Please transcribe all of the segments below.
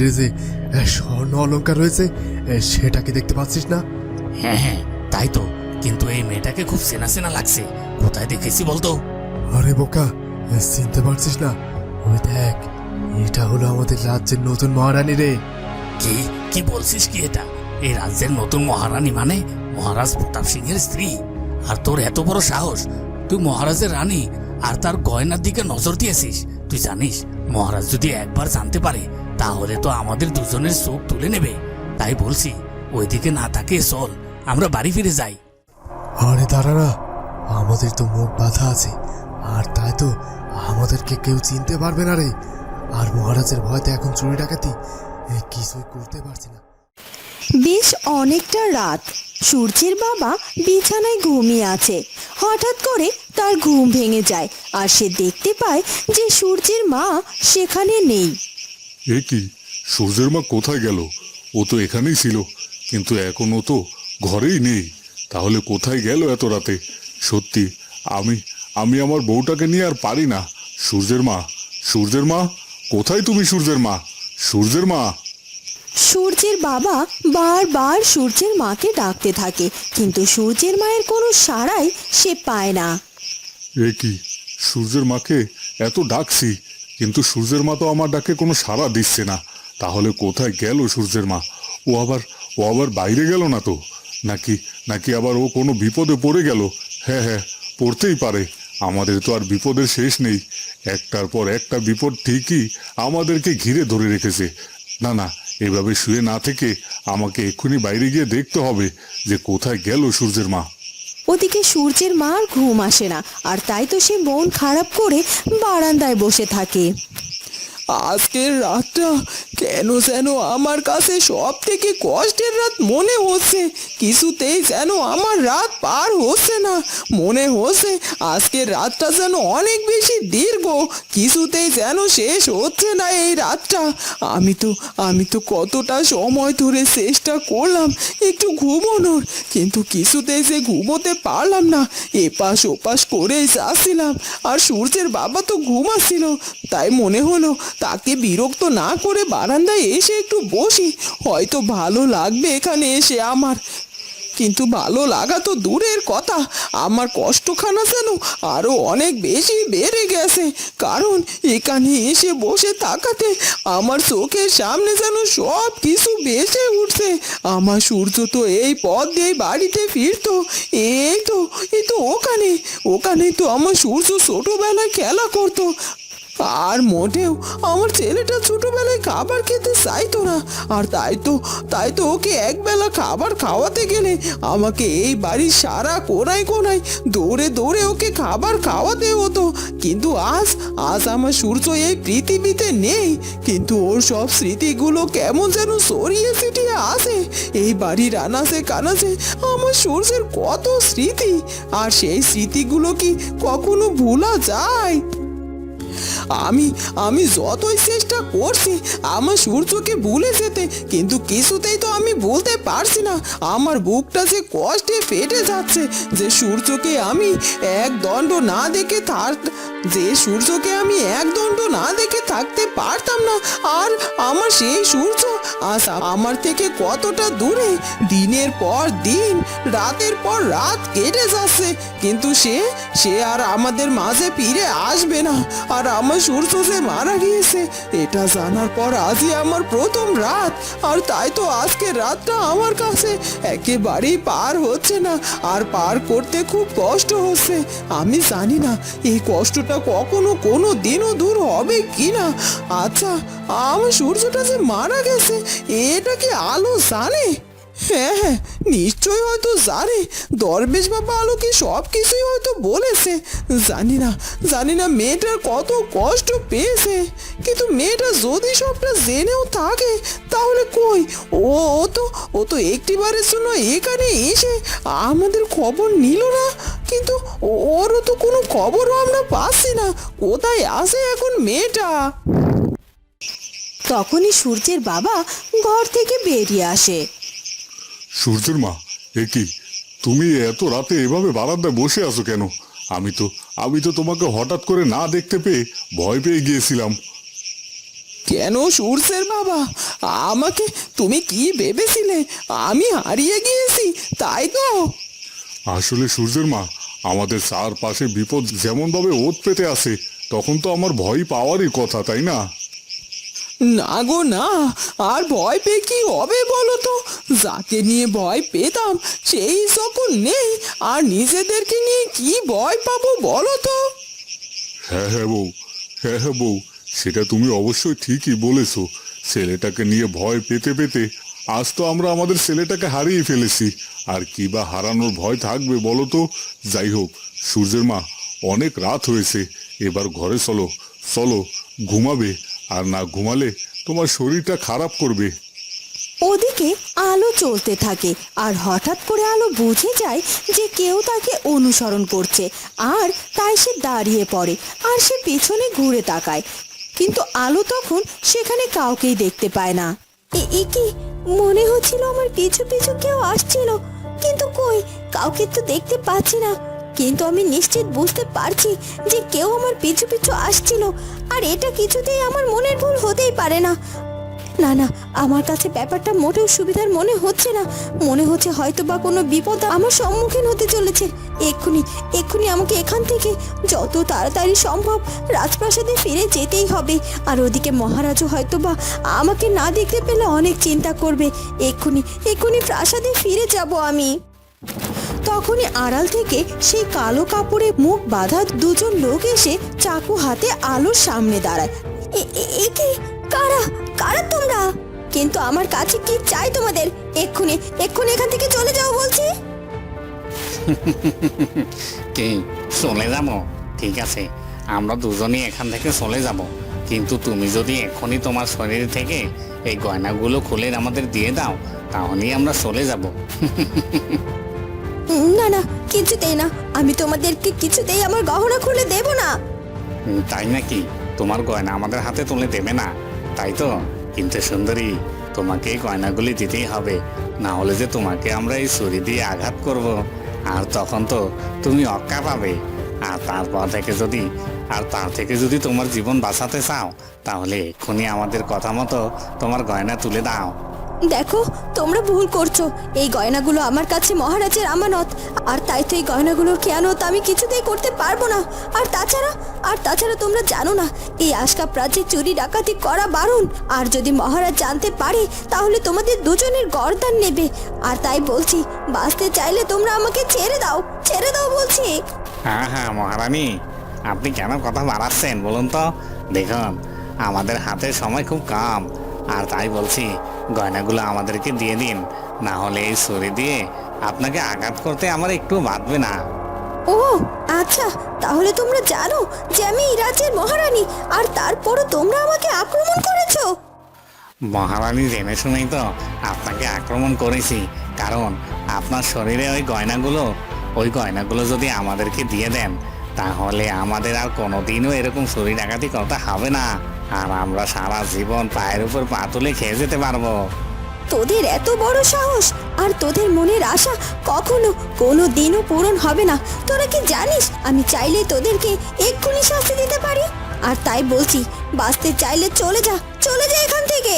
শরীরে যে স্বর্ণ অলঙ্কার রয়েছে সেটা কি দেখতে পাচ্ছিস না? হ্যাঁ হ্যাঁ তাই তো। কিন্তু এই মেয়েটাকে খুব চেনা চেনা লাগছে। কোথায় দেখেছি বলতো? আরে বোকা চিনতে পারছিস না। ওই দেখ এটা হলো আমাদের রাজ্যের নতুন মহারানী রে। কি? কি বলছিস কি এটা? এই রাজ্যের নতুন মহারানী মানে মহারাজ প্রতাপ সিংহের স্ত্রী। আর তোর এত বড় সাহস তুই মহারাজের রানী আর তার গয়নার দিকে নজর দিয়েছিস। তুই জানিস মহারাজ যদি একবার জানতে পারে তাহলে তো আমাদের দুজনের চোখ তুলে নেবে। তাই বলছি ওইদিকে না থাকে চল আমরা বাড়ি ফিরে যাই। আরে দাঁড়া না আমাদের তো মুখ বাধা আছে আর তাই তো আমাদেরকে কেউ চিনতে পারবে না রে। আর মহারাজের ভয়তে এখন চুরি ডাকাতি কিছুই করতে পারছি না। বেশ অনেকটা রাত। সূর্যের বাবা বিছানায় ঘুমিয়ে আছে। হঠাৎ করে তার ঘুম ভেঙে যায় আর সে দেখতে পায় যে সূর্যের মা সেখানে নেই। এ কি সূর্যের মা কোথায় গেল? ও তো এখানেই ছিল কিন্তু এখন ও তো ঘরেই নেই। তাহলে কোথায় গেল এত রাতে? সত্যি আমি আমি আমার বউটাকে নিয়ে আর পারি না। সূর্যের মা সূর্যের মা কোথায় তুমি সূর্যের মা? সূর্যের মা। সূর্যের বাবা বারবার সূর্যের মাকে ডাকতে থাকে কিন্তু সূর্যের মায়ের কোনো সাড়াই সে পায় না। এ কি সূর্যের মাকে এত ডাকছি? কিন্তু সূর্যের মা তো আমার ডাকে কোনো সাড়া দিচ্ছে না। তাহলে কোথায় গেল সূর্যের মা? ও আবার ও আবার বাইরে গেল না তো? নাকি নাকি আবার ও কোনো বিপদে পড়ে গেল? হ্যাঁ হ্যাঁ পড়তেই পারে। আমাদের তো আর বিপদের শেষ নেই। একটার পর একটা বিপদ ঠিকই আমাদেরকে ঘিরে ধরে রেখেছে। না না, এভাবে শুয়ে না থেকে আমাকে এক্ষুনি বাইরে গিয়ে দেখতে হবে যে কোথায় গেল সূর্যের মা। ওদিকে সূর্যের মার ঘুম আসে না, আর তাই তো সে মন খারাপ করে বারান্দায় বসে থাকে। আজকের রাতটা কেন যেন আমার কাছে সব থেকে কষ্টের রাত মনে হচ্ছে। কিছুতেই যেন আমার রাত পার হচ্ছে না। মনে হচ্ছে আজকের রাতটা যেন অনেক বেশি দীর্ঘ। কিছুতেই যেন শেষ হচ্ছে না এই রাতটা। আমি তো আমি তো কতটা সময় ধরে চেষ্টা করলাম একটু ঘুমোনোর, কিন্তু কিছুতেই যে ঘুমোতে পারলাম না। এপাশ ওপাশ করেই যাচ্ছিলাম, আর সূর্যের বাবা তো ঘুমাচ্ছিল, তাই মনে হলো তাকে বিরক্ত না করে বারান্দায় এসে একটু বসি। হয়তো ভালো লাগবে এখানে এসে আমার। কিন্তু ভালো লাগা তো দূরের কথা। আমার কষ্টখানা যেন আরও অনেক বেশি বেড়ে গেছে। কারণ এখানে এসে বসে থাকাতে আমার চোখের সামনে যেন সব কিছু বেঁচে উঠছে। আমার সূর্য তো এই পথ দিয়ে বাড়িতে ফিরতো। এই তো এই তো ওখানে। ওখানে তো আমার সূর্য ছোটোবেলায় খেলা করতো। আর মোটেও, আমার ছেলেটা ছোটবেলায় খাবার খেতে চাইতো না। আর তাই তো তাই তো ওকে একবেলা খাবার খাওয়াতে গেলে আমাকে এই বাড়ির সারা কোনায় কোনায় দৌড়ে দৌড়ে ওকে খাবার খাওয়াতে হতো। কিন্তু আজ আজ আমার সূর্য এই পৃথিবীতে নেই। কিন্তু ওর সব স্মৃতিগুলো কেমন যেন সরিয়ে ছিটিয়ে আসে এই বাড়ির আনাসে কানাসে আমার সূর্যের কত স্মৃতি। আর সেই স্মৃতিগুলো কি কখনো ভোলা যায়? আমি আমি যতই চেষ্টা করছি, আমার সূর্যকে ভুলে যেতে, কিন্তু কিছুতেই তো আমি বলতে পারছি না। আমার বুকটা যে কষ্টে ফেটে যাচ্ছে, যে সূর্যকে আমি এক দণ্ড না দেখে তার যে সূর্যকে আমি এক দণ্ড না দেখে থাকতে পারতাম না, আর আমার সেই সূর্য আজ আমার থেকে কতটা দূরে? দিনের পর দিন, রাতের পর রাত কেটে যাচ্ছে। কিন্তু সে সে আর আমাদের মাঝে ফিরে আসবে না। আর আমার সূর্য যে মারা গিয়েছে, এটা জানার পর আজই আমার প্রথম রাত। আর তাই তো আজকের রাতটা আমার কাছে একেবারেই পার হচ্ছে না। আর পার করতে খুব কষ্ট হচ্ছে। আমি জানি না, এই কষ্টটা কখনো কোনো দিনও দূর হবে কি না আচ্ছা আমার সূর্যটা যে মারা গেছে এটা কি আলো জানে? হ্যাঁ হ্যাঁ নিশ্চয়ই হয়তো জানে। দরবেশ বাবা আলোকে সব কিছুই হয়তো বলেছে। জানি না জানি না মেয়েটার কত কষ্ট পেয়েছে। কিন্তু মেয়েটা যদি সবটা জেনেও থাকে, তাহলে কই? ও ও তো ও তো একটিবারের জন্য এখানে এসে আমাদের খবর নিল না। কিন্তু ওরও তো কোনো খবরও আমরা পাচ্ছি না। কোথায় আছে এখন মেয়েটা? তখনই সূর্যের বাবা ঘর থেকে বেরিয়ে আসে। সূর্যের মা এ কি? তুমি এত রাতে এভাবে বারান্দায় বসে আছো কেন? আমি তো আমি তো তোমাকে হঠাৎ করে না দেখতে পেয়ে ভয় পেয়ে গিয়েছিলাম। কেন সূর্যের বাবা? আমাকে তুমি কি ভেবেছিলে? আমি হারিয়ে গিয়েছি তাই তো। আসলে সূর্যের মা আমাদের চারপাশে বিপদ যেমনভাবে ওত পেতে আসে তখন তো আমার ভয় পাওয়ারই কথা তাই না? না গো, না। আর ভয় পেয়ে কি হবে বলো তো? যাকে নিয়ে ভয় পেতাম, সেই যখন নেই। আর নিজেদেরকে নিয়ে কি ভয় পাবো বলো তো? হ্যাঁ হ্যাঁ বউ হ্যাঁ হ্যাঁ বউ, সেটা তুমি অবশ্যই ঠিকই বলেছ। ছেলেটাকে নিয়ে ভয় পেতে পেতে আজ তো আমরা আমাদের ছেলেটাকে হারিয়ে ফেলেছি। আর কি বা হারানোর ভয় থাকবে বলো তো? যাই হোক, সূর্যের মা, অনেক রাত হয়েছে। এবার ঘরে চলো চলো, ঘুমাবে। আর না ঘুমালে তোমার শরীরটা খারাপ করবে। ওদিকে আলো চলতে থাকে, আর হঠাৎ করে আলো বুঝে যায় যে কেউ তাকে অনুসরণ করছে, আর তাই সে দাঁড়িয়ে পড়ে, আর সে পেছনে ঘুরে তাকায়। কিন্তু আলো তখন সেখানে কাউকেই দেখতে পায় না। এ- কি? মনে হচ্ছিল আমার পিছু পিছু কেউ আসছিল, কিন্তু কই? কাউকে তো দেখতে পাচ্ছি না। কিন্তু আমি নিশ্চিত বুঝতে পারছি যে কেউ আমার পিছু পিছু আসছিল। আর এটা কিছুতেই আমার মনের ভুল হতেই পারে না। না না, আমার কাছে ব্যাপারটা মোটেও সুবিধার মনে হচ্ছে না। মনে হচ্ছে হয়তো বা কোনো বিপদ আমার সম্মুখীন হতে চলেছে। এক্ষুনি এক্ষুনি আমাকে এখান থেকে যত তাড়াতাড়ি সম্ভব রাজপ্রাসাদে ফিরে যেতেই হবে। আর ওদিকে মহারাজও হয়তো বা আমাকে না দেখতে পেলে অনেক চিন্তা করবে। এক্ষুনি এক্ষুনি প্রাসাদে ফিরে যাব আমি। তখনই আড়াল থেকে সেই কালো কাপড়ে মুখ বাঁধা দুজন লোক এসে চাকু হাতে আলোর সামনে দাঁড়ায়। এ- এ- এ কি? কারা? কারা তোমরা? কিন্তু আমার কাছে কি চাই তোমাদের? এক্ষুনি এক্ষুনি এখান থেকে চলে যাও বলছি। কি? চলে যাব? ঠিক আছে, আমরা দুজনেই এখান থেকে চলে যাব। কিন্তু তুমি যদি এখনই তোমার শরীর থেকে এই গয়নাগুলো খুলে আমাদের দিয়ে দাও, তাহলেই আমরা চলে যাব। না না, কিছুতেই না। আমি তোমাদেরকে কিছুতেই আমার গহনা খুলে দেব না। তাই নাকি? তোমার গয়না আমাদের হাতে তুলে দেবে না। তাই তো? কিন্তু সুন্দরী, তোমাকে গয়নাগুলি দিতেই হবে। না হলে যে তোমাকে আমরা এই ছুরি দিয়ে আঘাত করব। আর তখন তো তুমি অক্কা পাবে। আর তারপর থেকে যদি, আর তার থেকে যদি তোমার জীবন বাঁচাতে চাও, তাহলে এক্ষুনি আমাদের কথা মতো তোমার গয়না তুলে দাও। দেখো, তোমরা ভুল করছ। এই গয়নাগুলো আমার কাছে মহারাজের আমানত। আর তাই তো এই গয়নাগুলোর খেয়ানত আমি কিছুতেই করতে পারব না। আর তাছাড়া আর তাছাড়া তোমরা জানো না, এই আশকাপ রাজ্যে চুরি ডাকাতি করা বারণ। আর যদি মহারাজ জানতে পারে, তাহলে তোমাদের দুজনের গরদান নেবে। আর তাই বলছি, বাঁচতে চাইলে তোমরা আমাকে ছেড়ে দাও ছেড়ে দাও বলছি। হ্যাঁ হ্যাঁ মহারানী, আপনি কেন কথা বাড়াচ্ছেন বলুন তো? দেখুন, আমাদের হাতে সময় খুব কম। আর তাই বলছি গয়নাগুলো আমাদেরকে দিয়ে দিন। না হলে এই ছুরি দিয়ে আপনাকে আঘাত করতে আমার একটু বাঁধবে না। ও আচ্ছা তাহলে তোমরা জানো যে আমি এই রাজ্যের মহারানী আর তারপরও তোমরা আমাকে আক্রমণ করেছ। মহারানী জেনে শুনেই তো আপনাকে আক্রমণ করেছি কারণ আপনার শরীরে ওই গয়নাগুলো ওই গয়নাগুলো যদি আমাদেরকে দিয়ে দেন তাহলে আমাদের আর কোনোদিনও এরকম শরীর ডাকাতি করতে হবে না। আর আমরা সারা জীবন পায়ের উপর পা তুলে খেয়ে যেতে পারব। তোদের এত বড় সাহস আর তোদের মনের আশা কখনো কোনো দিনও পূরণ হবে না। তোরা কি জানিস আমি চাইলে তোদেরকে এক্ষুনি শাস্তি দিতে পারি? আর তাই বলছি বাঁচতে চাইলে চলে যা চলে যা এখান থেকে।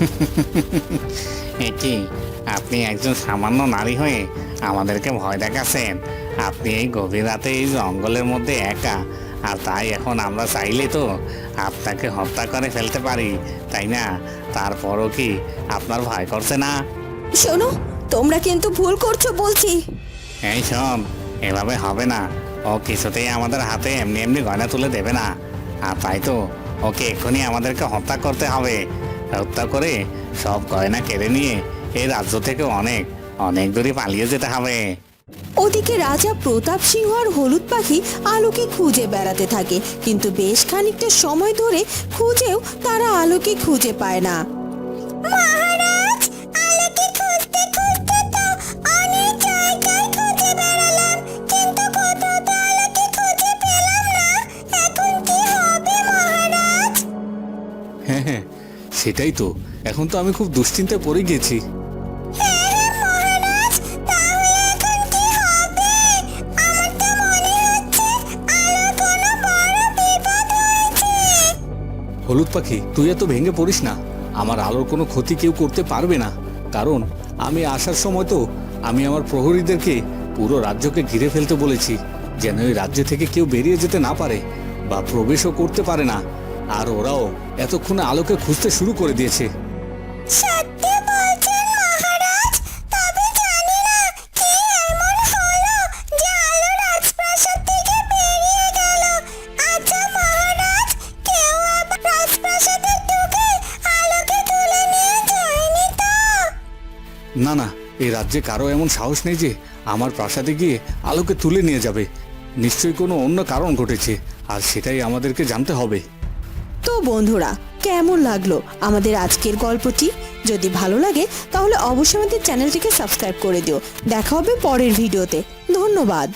এ কি আপনি একজন সামান্য নারী হয়ে আমাদেরকে ভয় দেখাচ্ছেন? আপনি এই গভীর রাতে এই জঙ্গলের মধ্যে একা আর তাই এখন আমরা চাইলে তো আপনাকে হত্যা করে ফেলতে পারি তাই না? তারপরও কি আপনার ভয় করছে না? শোনো তোমরা কিন্তু ভুল করছ বলছি। এই শোন এভাবে হবে না। ও কিছুতেই আমাদের হাতে এমনি এমনি গয়না তুলে দেবে না। আর তাই তো ওকে এক্ষুনি আমাদেরকে হত্যা করতে হবে। হত্যা করে সব গয়না কেড়ে নিয়ে এই রাজ্য থেকে অনেক অনেক দূরে পালিয়ে যেতে হবে। ওদিকে রাজা প্রতাপ সিংহ আর হলুদ পাখি আলোকে খুঁজে বেড়াতে থাকে কিন্তু বেশ খানিকটা সময় ধরে খুঁজেও তারা আলোকে খুঁজে পায় না। মহারাজ আলোকে খুঁজতে খুঁজতে তো অনেক জায়গায় খুঁজে বেড়ালাম কিন্তু কোথাও তো আলোকে খুঁজে পেলাম না। এখন কি হবে মহারাজ? হ্যাঁ হ্যাঁ সেটাই তো। এখন তো আমি খুব দুশ্চিন্তায় পড়ে গেছি। হলুদ পাখি, তুই এত ভেঙে পড়িস না। আমার আলোর কোনো ক্ষতি কেউ করতে পারবে না। কারণ, আমি আসার সময় তো আমি আমার প্রহরীদেরকে পুরো রাজ্যকে ঘিরে ফেলতে বলেছি, যেন এই রাজ্য থেকে কেউ বেরিয়ে যেতে না পারে বা প্রবেশও করতে পারে না। আর ওরাও এতক্ষণে আলোকে খুঁজতে শুরু করে দিয়েছে। সত্যি না না, এই রাজ্যে কারও এমন সাহস নেই যে আমার প্রাসাদে গিয়ে আলোকে তুলে নিয়ে যাবে। নিশ্চয়ই কোনো অন্য কারণ ঘটেছে, আর সেটাই আমাদেরকে জানতে হবে। তো বন্ধুরা, কেমন লাগল আমাদের আজকের গল্পটি? যদি ভালো লাগে, তাহলে অবশ্যই আমাদের চ্যানেলটিকে সাবস্ক্রাইব করে দিও। দেখা হবে পরের ভিডিওতে। ধন্যবাদ।